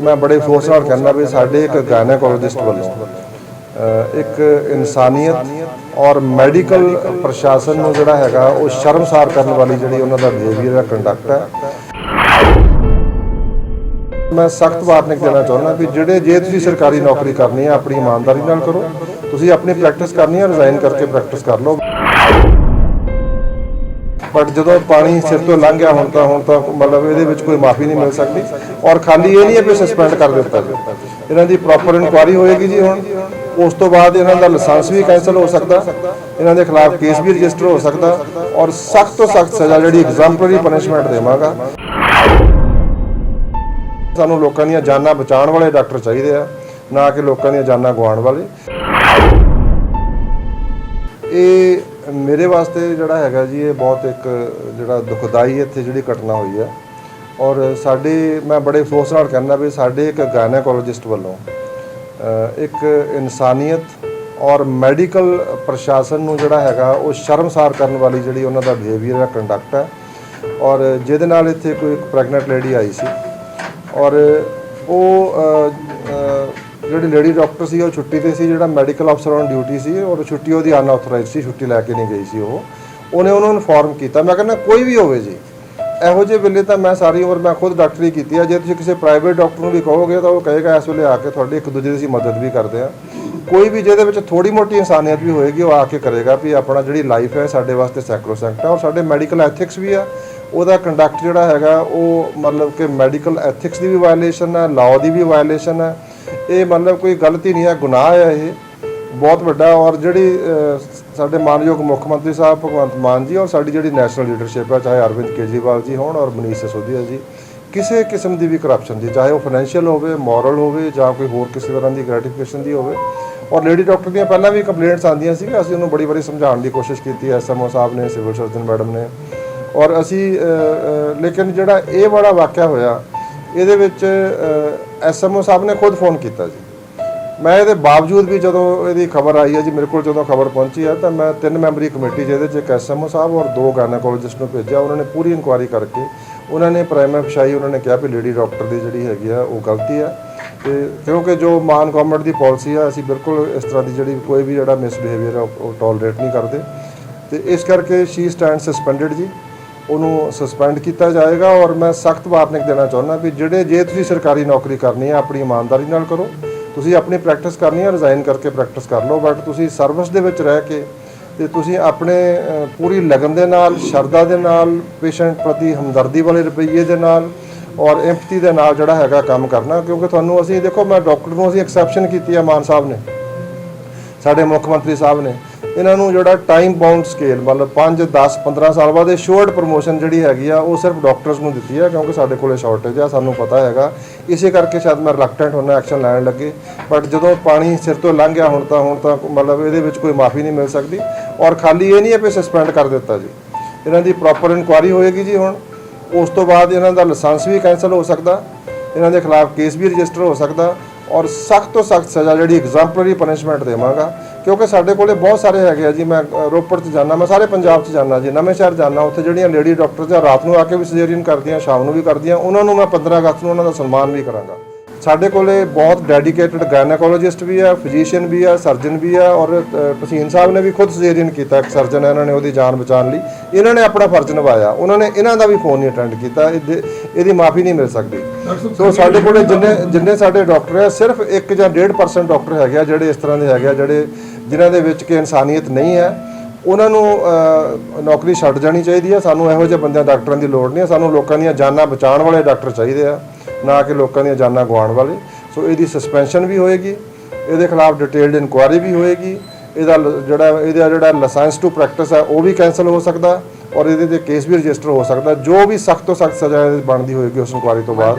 ਮੈਂ ਬੜੇ ਅਫਸੋਸ ਨਾਲ ਕਹਿੰਦਾ ਵੀ ਸਾਡੇ ਇੱਕ ਗਾਇਨੋਕੋਲੋਜਿਸਟ ਵੱਲੋਂ ਇੱਕ ਇਨਸਾਨੀਅਤ ਔਰ ਮੈਡੀਕਲ ਪ੍ਰਸ਼ਾਸਨ ਨੂੰ ਜਿਹੜਾ ਹੈਗਾ, ਉਹ ਸ਼ਰਮਸਾਰ ਕਰਨ ਵਾਲੀ ਜਿਹੜੀ ਉਹਨਾਂ ਦਾ ਬਿਹੇਵੀਅਰ ਹੈ ਕੰਡਕਟ ਹੈ। ਮੈਂ ਸਖਤ ਵਾਰਨਿੰਗ ਦੇਣਾ ਚਾਹੁੰਦਾ ਵੀ ਜਿਹੜੇ, ਜੇ ਤੁਸੀਂ ਸਰਕਾਰੀ ਨੌਕਰੀ ਕਰਨੀ ਹੈ, ਆਪਣੀ ਇਮਾਨਦਾਰੀ ਨਾਲ ਕਰੋ, ਤੁਸੀਂ ਆਪਣੀ ਪ੍ਰੈਕਟਿਸ ਕਰਨੀ ਹੈ ਰਿਜ਼ਾਈਨ ਕਰਕੇ ਪ੍ਰੈਕਟਿਸ ਕਰ ਲਓ। ਬਟ ਜਦੋਂ ਪਾਣੀ ਸਿਰ ਤੋਂ ਲੰਘ ਗਿਆ, ਹੁਣ ਤਾਂ ਹੁਣ ਤਾਂ ਮਤਲਬ ਇਹਦੇ ਵਿੱਚ ਕੋਈ ਮਾਫੀ ਨਹੀਂ ਮਿਲ ਸਕਦੀ। ਔਰ ਖਾਲੀ ਇਹ ਨਹੀਂ ਹੈ ਵੀ ਸਸਪੈਂਡ ਕਰ ਦਿੱਤਾ ਜੀ। ਇਹਨਾਂ ਦੀ ਪ੍ਰੋਪਰ ਇਨਕੁਆਰੀ ਹੋਏਗੀ ਜੀ ਹੁਣ। ਉਸ ਤੋਂ ਬਾਅਦ ਇਹਨਾਂ ਦਾ ਲਾਇਸੈਂਸ ਵੀ ਕੈਨਸਲ ਹੋ ਸਕਦਾ। ਇਹਨਾਂ ਦੇ ਖਿਲਾਫ ਕੇਸ ਵੀ ਰਜਿਸਟਰ ਹੋ ਸਕਦਾ। ਔਰ ਸਖਤ ਤੋਂ ਸਖਤ ਸਜ਼ਾ ਜਿਹੜੀ ਐਗਜ਼ਾਮਪਲਰੀ ਪਨਿਸ਼ਮੈਂਟ ਦੇਵਾਂਗਾ। ਸਾਨੂੰ ਲੋਕਾਂ ਦੀਆਂ ਜਾਨਾਂ ਬਚਾਉਣ ਵਾਲੇ ਡਾਕਟਰ ਚਾਹੀਦੇ ਆ, ਨਾ ਕਿ ਲੋਕਾਂ ਦੀਆਂ ਜਾਨਾਂ ਗਵਾਉਣ ਵਾਲੇ। ਇਹ ਮੇਰੇ ਵਾਸਤੇ ਜਿਹੜਾ ਹੈਗਾ ਜੀ, ਇਹ ਬਹੁਤ ਇੱਕ ਜਿਹੜਾ ਦੁਖਦਾਈ ਇੱਥੇ ਜਿਹੜੀ ਘਟਨਾ ਹੋਈ ਹੈ। ਔਰ ਸਾਡੇ, ਮੈਂ ਬੜੇ ਅਫਸੋਸ ਨਾਲ ਕਹਿੰਦਾ ਵੀ ਸਾਡੇ ਇੱਕ ਗਾਇਨੋਕੋਲੋਜਿਸਟ ਵੱਲੋਂ ਇੱਕ ਇਨਸਾਨੀਅਤ ਔਰ ਮੈਡੀਕਲ ਪ੍ਰਸ਼ਾਸਨ ਨੂੰ ਜਿਹੜਾ ਹੈਗਾ, ਉਹ ਸ਼ਰਮਸਾਰ ਕਰਨ ਵਾਲੀ ਜਿਹੜੀ ਉਹਨਾਂ ਦਾ ਬਿਹੇਵੀਅਰ ਹੈ ਕੰਡਕਟ ਹੈ। ਔਰ ਜਿਹਦੇ ਨਾਲ ਇੱਥੇ ਕੋਈ ਇੱਕ ਪ੍ਰੈਗਨੈਂਟ ਲੇਡੀ ਆਈ ਸੀ। ਔਰ ਉਹ ਜਿਹੜੀ ਲੇਡੀ ਡਾਕਟਰ ਸੀ, ਉਹ ਛੁੱਟੀ ਤੇ ਸੀ, ਜਿਹੜਾ ਮੈਡੀਕਲ ਅਫਸਰ ਔਨ ਡਿਊਟੀ ਸੀ, ਔਰ ਛੁੱਟੀ ਉਹਦੀ ਅਨਆਥੋਰਾਈਜ਼ਡ ਸੀ, ਛੁੱਟੀ ਲੈ ਕੇ ਨਹੀਂ ਗਈ ਸੀ ਉਹ। ਉਹਨੇ ਉਹਨੂੰ ਇਨਫੋਰਮ ਕੀਤਾ। ਮੈਂ ਕਹਿੰਦਾ, ਕੋਈ ਵੀ ਹੋਵੇ ਜੀ। ਇਹੋ ਜਿਹੇ ਵੇਲੇ ਤਾਂ ਮੈਂ ਸਾਰੀ ਉਮਰ, ਮੈਂ ਖੁਦ ਡਾਕਟਰੀ ਕੀਤੀ ਹੈ ਜੇ ਤੁਸੀਂ ਕਿਸੇ ਪ੍ਰਾਈਵੇਟ ਡਾਕਟਰ ਨੂੰ ਵੀ ਕਹੋਗੇ, ਤਾਂ ਉਹ ਕਹੇਗਾ, ਇਸ ਵੇਲੇ ਆ ਕੇ ਤੁਹਾਡੇ ਇੱਕ ਦੂਜੇ ਦੀ ਅਸੀਂ ਮਦਦ ਵੀ ਕਰਦੇ ਆ ਕੋਈ ਵੀ ਜਿਹਦੇ ਵਿੱਚ ਥੋੜੀ ਮੋਟੀ ਇਨਸਾਨੀਅਤ ਵੀ ਹੋਏਗੀ, ਉਹ ਆ ਕੇ ਕਰੇਗਾ ਵੀ ਆਪਣਾ ਜਿਹੜੀ ਲਾਈਫ ਹੈ, ਸਾਡੇ ਵਾਸਤੇ ਸੈਕਰੋਸੈਂਕਟ ਹੈ। ਔਰ ਸਾਡੇ ਮੈਡੀਕਲ ਐਥਿਕਸ ਵੀ ਆ। ਉਹਦਾ ਕੰਡਕਟ ਜਿਹੜਾ ਹੈਗਾ, ਉਹ ਮਤਲਬ ਕਿ ਮੈਡੀਕਲ ਐਥਿਕਸ ਦੀ ਵੀ ਵਾਇਲੇਸ਼ਨ ਹੈ ਲਾਅ ਦੀ ਵੀ ਵਾਇਲੇਸ਼ਨ ਹੈ। ਇਹ ਮਤਲਬ ਕੋਈ ਗਲਤੀ ਨਹੀਂ ਹੈ, ਗੁਨਾਹ ਹੈ ਇਹ। ਬਹੁਤ ਵੱਡਾ ਔਰ ਜਿਹੜੀ ਸਾਡੇ ਮਾਨਯੋਗ ਮੁੱਖ ਮੰਤਰੀ ਸਾਹਿਬ ਭਗਵੰਤ ਮਾਨ ਜੀ ਔਰ ਸਾਡੀ ਜਿਹੜੀ ਨੈਸ਼ਨਲ ਲੀਡਰਸ਼ਿਪ ਹੈ, ਚਾਹੇ ਅਰਵਿੰਦ ਕੇਜਰੀਵਾਲ ਜੀ ਹੋਣ ਔਰ ਮਨੀਸ਼ ਸਿਸੋਦੀਆ ਜੀ, ਕਿਸੇ ਕਿਸਮ ਦੀ ਵੀ ਕਰਪਸ਼ਨ ਦੀ, ਚਾਹੇ ਉਹ ਫਾਈਨੈਂਸ਼ੀਅਲ ਹੋਵੇ ਮੋਰਲ ਹੋਵੇ ਜਾਂ ਕੋਈ ਹੋਰ ਕਿਸੇ ਤਰ੍ਹਾਂ ਦੀ ਗ੍ਰੈਟੀਫਿਕੇਸ਼ਨ ਦੀ ਹੋਵੇ। ਔਰ ਲੇਡੀ ਡਾਕਟਰ ਦੀਆਂ ਪਹਿਲਾਂ ਵੀ ਕੰਪਲੇਂਟਸ ਆਉਂਦੀਆਂ ਸੀ ਅਸੀਂ ਉਹਨੂੰ ਬੜੀ ਵਾਰੀ ਸਮਝਾਉਣ ਦੀ ਕੋਸ਼ਿਸ਼ ਕੀਤੀ ਐਸਐਮਓ ਸਾਹਿਬ ਨੇ, ਸਿਵਲ ਸਰਜਨ ਮੈਡਮ ਨੇ। ਔਰ ਅਸੀਂ ਲੇਕਿਨ ਜਿਹੜਾ ਇਹ ਵਾਲਾ ਵਾਕਿਆ ਹੋਇਆ ਇਹਦੇ ਵਿੱਚ ਐਸਐਮਓ ਸਾਹਿਬ ਨੇ ਖੁਦ ਫੋਨ ਕੀਤਾ ਜੀ। ਮੈਂ ਇਹਦੇ ਬਾਵਜੂਦ ਵੀ ਜਦੋਂ ਇਹਦੀ ਖਬਰ ਆਈ ਹੈ ਜੀ, ਮੇਰੇ ਕੋਲ ਜਦੋਂ ਖਬਰ ਪਹੁੰਚੀ ਹੈ, ਤਾਂ ਮੈਂ ਤਿੰਨ ਮੈਂਬਰੀ ਕਮੇਟੀ ਜਿਹਦੇ 'ਚ ਇੱਕ ਐਸਐਮਓ ਸਾਹਿਬ ਔਰ ਦੋ ਗਾਇਨੋਕੋਲੋਜਿਸਟ ਨੂੰ ਭੇਜਿਆ। ਉਹਨਾਂ ਨੇ ਪੂਰੀ ਇਨਕੁਆਇਰੀ ਕਰਕੇ ਉਹਨਾਂ ਨੇ ਪ੍ਰਾਈਮਾ ਫਸ਼ਾਈ ਉਹਨਾਂ ਨੇ ਕਿਹਾ ਵੀ ਲੇਡੀ ਡਾਕਟਰ ਦੀ ਜਿਹੜੀ ਹੈਗੀ ਆ, ਉਹ ਗਲਤੀ ਆ। ਤੇ ਕਿਉਂਕਿ ਜੋ ਮਾਨ ਗਵਰਨਮੈਂਟ ਦੀ ਪਾਲਿਸੀ ਆ, ਅਸੀਂ ਬਿਲਕੁਲ ਇਸ ਤਰ੍ਹਾਂ ਦੀ ਜਿਹੜੀ ਕੋਈ ਵੀ ਜਿਹੜਾ ਮਿਸਬਿਹੇਵੀਅਰ ਆ, ਉਹ ਟੋਲਰੇਟ ਨਹੀਂ ਕਰਦੇ। ਤੇ ਇਸ ਕਰਕੇ ਸ਼ੀ ਸਟੈਂਡ ਸਸਪੈਂਡਡ ਜੀ। ਉਹਨੂੰ ਸਸਪੈਂਡ ਕੀਤਾ ਜਾਏਗਾ ਔਰ ਮੈਂ ਸਖਤ ਵਾਰਨਿੰਗ ਦੇਣਾ ਚਾਹੁੰਦਾ ਵੀ ਜਿਹੜੇ ਜੇ ਤੁਸੀਂ ਸਰਕਾਰੀ ਨੌਕਰੀ ਕਰਨੀ ਹੈ, ਆਪਣੀ ਇਮਾਨਦਾਰੀ ਨਾਲ ਕਰੋ। ਤੁਸੀਂ ਆਪਣੀ ਪ੍ਰੈਕਟਿਸ ਕਰਨੀ ਹੈ ਰਿਜ਼ਾਈਨ ਕਰਕੇ ਪ੍ਰੈਕਟਿਸ ਕਰ ਲਓ ਬਟ ਤੁਸੀਂ ਸਰਵਿਸ ਦੇ ਵਿੱਚ ਰਹਿ ਕੇ ਤੇ ਤੁਸੀਂ ਆਪਣੇ ਪੂਰੀ ਲਗਨ ਦੇ ਨਾਲ, ਸ਼ਰਧਾ ਦੇ ਨਾਲ ਪੇਸ਼ੈਂਟ ਪ੍ਰਤੀ ਹਮਦਰਦੀ ਵਾਲੇ ਰਵੱਈਏ ਦੇ ਨਾਲ ਔਰ ਐਮਪਥੀ ਦੇ ਨਾਲ ਜਿਹੜਾ ਹੈਗਾ ਕੰਮ ਕਰਨਾ, ਕਿਉਂਕਿ ਤੁਹਾਨੂੰ ਅਸੀਂ ਦੇਖੋ ਮੈਂ ਡਾਕਟਰ ਨੂੰ ਅਸੀਂ ਐਕਸੈਪਸ਼ਨ ਕੀਤੀ ਹੈ, ਮਾਨ ਸਾਹਿਬ ਨੇ, ਸਾਡੇ ਮੁੱਖ ਮੰਤਰੀ ਸਾਹਿਬ ਨੇ। ਇਹਨਾਂ ਨੂੰ ਜਿਹੜਾ ਟਾਈਮ ਬਾਉਂਡ ਸਕੇਲ ਮਤਲਬ 5 10 15 ਸਾਲ ਬਾਅਦ ਇਹ ਸ਼ੋਰਟ ਪ੍ਰੋਮੋਸ਼ਨ ਜਿਹੜੀ ਹੈਗੀ ਆ, ਉਹ ਸਿਰਫ ਡਾਕਟਰਸ ਨੂੰ ਦਿੱਤੀ ਆ, ਕਿਉਂਕਿ ਸਾਡੇ ਕੋਲੇ ਸ਼ਾਰਟੇਜ ਆ, ਸਾਨੂੰ ਪਤਾ ਹੈਗਾ। ਇਸੇ ਕਰਕੇ ਸ਼ਾਇਦ ਮੈਂ ਰਿਲੈਕਟੈਂਟ ਹੋਣਾ ਐਕਸ਼ਨ ਲੈਣ ਲੱਗੇ। ਬਟ ਜਦੋਂ ਪਾਣੀ ਸਿਰ ਤੋਂ ਲੰਘ ਗਿਆ ਹੁਣ ਤਾਂ ਹੁਣ ਤਾਂ ਮਤਲਬ ਇਹਦੇ ਵਿੱਚ ਕੋਈ ਮਾਫੀ ਨਹੀਂ ਮਿਲ ਸਕਦੀ। ਔਰ ਖਾਲੀ ਇਹ ਨਹੀਂ ਹੈ ਵੀ ਸਸਪੈਂਡ ਕਰ ਦਿੱਤਾ ਜੀ। ਇਹਨਾਂ ਦੀ ਪ੍ਰੋਪਰ ਇਨਕੁਆਰੀ ਹੋਏਗੀ ਜੀ ਹੁਣ। ਉਸ ਤੋਂ ਬਾਅਦ ਇਹਨਾਂ ਦਾ ਲਾਇਸੈਂਸ ਵੀ ਕੈਨਸਲ ਹੋ ਸਕਦਾ। ਇਹਨਾਂ ਦੇ ਖਿਲਾਫ ਕੇਸ ਵੀ ਰਜਿਸਟਰ ਹੋ ਸਕਦਾ। ਔਰ ਸਖਤ ਤੋਂ ਸਖਤ ਸਜ਼ਾ ਜਿਹੜੀ ਐਗਜ਼ਾਮਪਲਰੀ ਪਨਿਸ਼ਮੈਂਟ ਦੇਵਾਂਗਾ। ਕਿਉਂਕਿ ਸਾਡੇ ਕੋਲੇ ਬਹੁਤ ਸਾਰੇ ਹੈਗੇ ਆ ਜੀ ਮੈਂ ਰੋਪੜ 'ਚ ਜਾਣਾ ਮੈਂ ਸਾਰੇ ਪੰਜਾਬ 'ਚ ਜਾਣਾ ਜੀ ਨਵੇਂ ਸ਼ਹਿਰ ਜਾਣਾ ਉੱਥੇ ਜਿਹੜੀਆਂ ਲੇਡੀ ਡਾਕਟਰਸ ਆ ਰਾਤ ਨੂੰ ਆ ਕੇ ਵੀ ਸਰਜਰੀਨ ਕਰਦੀਆਂ ਸ਼ਾਮ ਨੂੰ ਵੀ ਕਰਦੀਆਂ ਉਹਨਾਂ ਨੂੰ ਮੈਂ 15 ਅਗਸਤ ਨੂੰ ਉਹਨਾਂ ਦਾ ਸਨਮਾਨ ਵੀ ਕਰਾਂਗਾ। ਸਾਡੇ ਕੋਲੇ ਬਹੁਤ ਡੈਡੀਕੇਟਿਡ ਗਾਇਨੋਕੋਲੋਜਿਸਟ ਵੀ ਆ ਫਿਜ਼ੀਸ਼ੀਅਨ ਵੀ ਆ ਸਰਜਨ ਵੀ ਆ ਔਰ ਅ, ਭਸੀਨ ਸਾਹਿਬ ਨੇ ਵੀ ਖੁਦ ਸਰਜਰੀਨ ਕੀਤਾ ਇੱਕ ਸਰਜਨ ਹੈ ਇਹਨਾਂ ਨੇ ਉਹਦੀ ਜਾਨ ਬਚਾਉਣ ਲਈ। ਇਹਨਾਂ ਨੇ ਆਪਣਾ ਫਰਜ਼ ਨਿਭਾਇਆ ਉਹਨਾਂ ਨੇ ਇਹਨਾਂ ਦਾ ਵੀ ਫੋਨ ਨਹੀਂ ਅਟੈਂਡ ਕੀਤਾ ਇਹਦੇ- ਇਹਦੀ ਮਾਫੀ ਨਹੀਂ ਮਿਲ ਸਕਦੀ। ਸੋ ਸਾਡੇ ਕੋਲੇ ਜਿੰਨੇ ਜਿੰਨੇ ਸਾਡੇ ਡਾਕਟਰ ਆ ਸਿਰਫ 1 ਜਾਂ 1.5% ਡਾਕਟਰ ਹੈਗੇ ਆ ਜਿਹੜੇ ਇਸ ਤਰ੍ਹਾਂ ਦੇ ਹੈਗੇ ਆ ਜਿਹੜੇ ਜਿਨ੍ਹਾਂ ਦੇ ਵਿੱਚ ਕਿ ਇਨਸਾਨੀਅਤ ਨਹੀਂ ਹੈ, ਉਹਨਾਂ ਨੂੰ ਨੌਕਰੀ ਛੱਡ ਜਾਣੀ ਚਾਹੀਦੀ ਹੈ। ਸਾਨੂੰ ਇਹੋ ਜਿਹੇ ਬੰਦਿਆਂ, ਡਾਕਟਰਾਂ ਦੀ ਲੋੜ ਨਹੀਂ ਹੈ। ਸਾਨੂੰ ਲੋਕਾਂ ਦੀਆਂ ਜਾਨਾਂ ਬਚਾਉਣ ਵਾਲੇ ਡਾਕਟਰ ਚਾਹੀਦੇ ਆ, ਨਾ ਕਿ ਲੋਕਾਂ ਦੀਆਂ ਜਾਨਾਂ ਗਵਾਉਣ ਵਾਲੇ। ਸੋ ਇਹਦੀ ਸਸਪੈਂਸ਼ਨ ਵੀ ਹੋਏਗੀ, ਇਹਦੇ ਖਿਲਾਫ ਡਿਟੇਲਡ ਇਨਕੁਆਇਰੀ ਵੀ ਹੋਏਗੀ। ਇਹਦਾ ਲ- ਜਿਹੜਾ, ਇਹਦਾ ਜਿਹੜਾ ਲਾਇਸੈਂਸ ਟੂ ਪ੍ਰੈਕਟਿਸ ਹੈ, ਉਹ ਵੀ ਕੈਨਸਲ ਹੋ ਸਕਦਾ ਔਰ ਇਹਦੇ ਤੇ ਕੇਸ ਵੀ ਰਜਿਸਟਰ ਹੋ ਸਕਦਾ। ਜੋ ਵੀ ਸਖਤ ਤੋਂ ਸਖਤ ਸਜ਼ਾ ਬਣਦੀ ਹੋਏਗੀ ਉਸ ਇਨਕੁਆਇਰੀ ਤੋਂ ਬਾਅਦ।